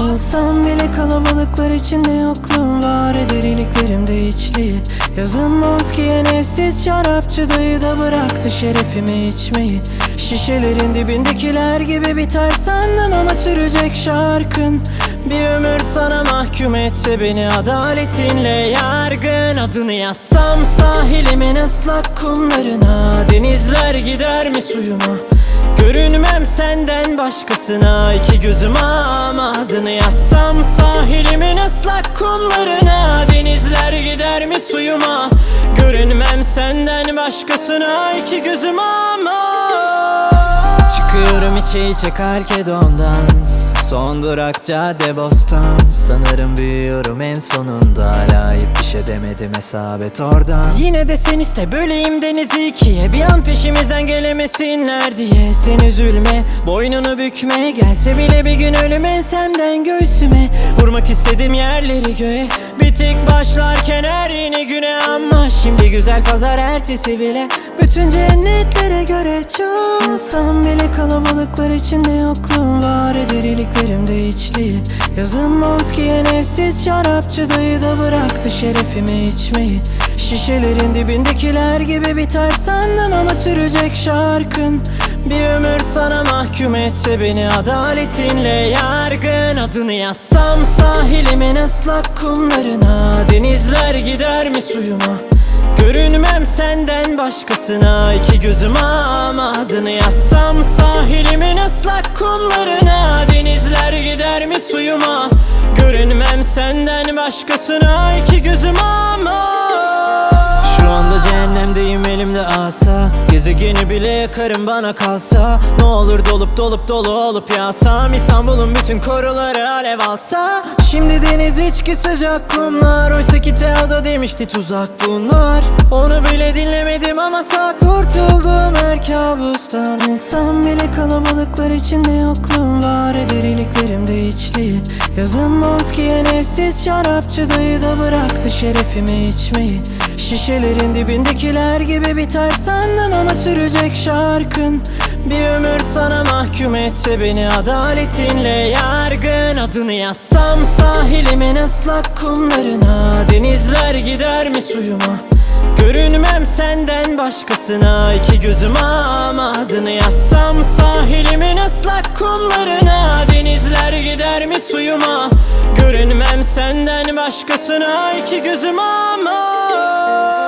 Olsam bile kalabalıklar içinde yokluğum var. Eder iliklerimde içliği Yazın mont giyen evsiz şarapçı dayı da bıraktı şerefimi içmeyi. Şişelerin dibindekiler gibi biter sandım ama sürecek şarkın. Bir ömür sana mahkum etse beni adaletinle yargın. Adını yazsam sahilimin ıslak kumlarına Denizler gider mi suyuma senden başkasına iki gözüm ama adını yazsam Sahilimin ıslak kumlarına Denizler gider mi suyuma? Görünmem senden başkasına iki gözüm ama Çıkıyorum içe içe Kalkedon'dan Son durak cadde bostan Sanırım büyüyorum en sonunda Hala bir şey demedim hesabet oradan. Yine de sen iste böleyim denizi ikiye. Bir an peşimizden gelemesinler diye. Sen üzülme boynunu bükme. Gelse bile bir gün ölüm ensemden göğsüme. Vurmak istedim yerleri göğe. Bitik başlarken her yeni güne ama. Şimdi güzel pazar ertesi bile Bütün cennetlere göre çok Olsam bile kalabalıklar içinde yokluğum var. Eder iliklerimde içliği Yazın mont giyen evsiz şarapçı dayı da bıraktı şerefimi içmeyi. Şişelerin dibindekiler gibi biter sandım ama sürecek şarkın. Bir ömür sana mahkum etse beni adaletinle yargın. Adını yazsam sahilimin ıslak kumlarına Denizler gider mi suyuma Görünmem senden başkasına iki gözüm ama adını yazsam Sahilimin ıslak kumlarına Denizler gider mi suyuma? Görünmem senden başkasına Gezegeni bile yakarım bana kalsa. Ne olur dolup dolup dolu olup yağsam İstanbul'un bütün koruları alev alsa. Şimdi deniz içki sıcak kumlar. Oysa ki Teodo demişti tuzak bunlar. Onu bile dinlemedim ama sağ kurtuldum. Her kabustan. Olsam bile kalabalıklar içinde yokluğum var. Eder iliklerimde içliği Yazın mont giyen evsiz şarapçı dayı da bıraktı şerefimi içmeyi Şişelerin dibindekiler gibi biter sandım ama sürecek şarkın. Bir ömür sana mahkum etse beni adaletinle yargın. Adını yazsam sahilimin ıslak kumlarına Denizler gider mi suyuma? Görünmem senden başkasına iki gözüm ama adını yazsam Sahilimin ıslak kumlarına Denizler gider mi suyuma? Görünmem senden başkasına iki gözüm ama Oh.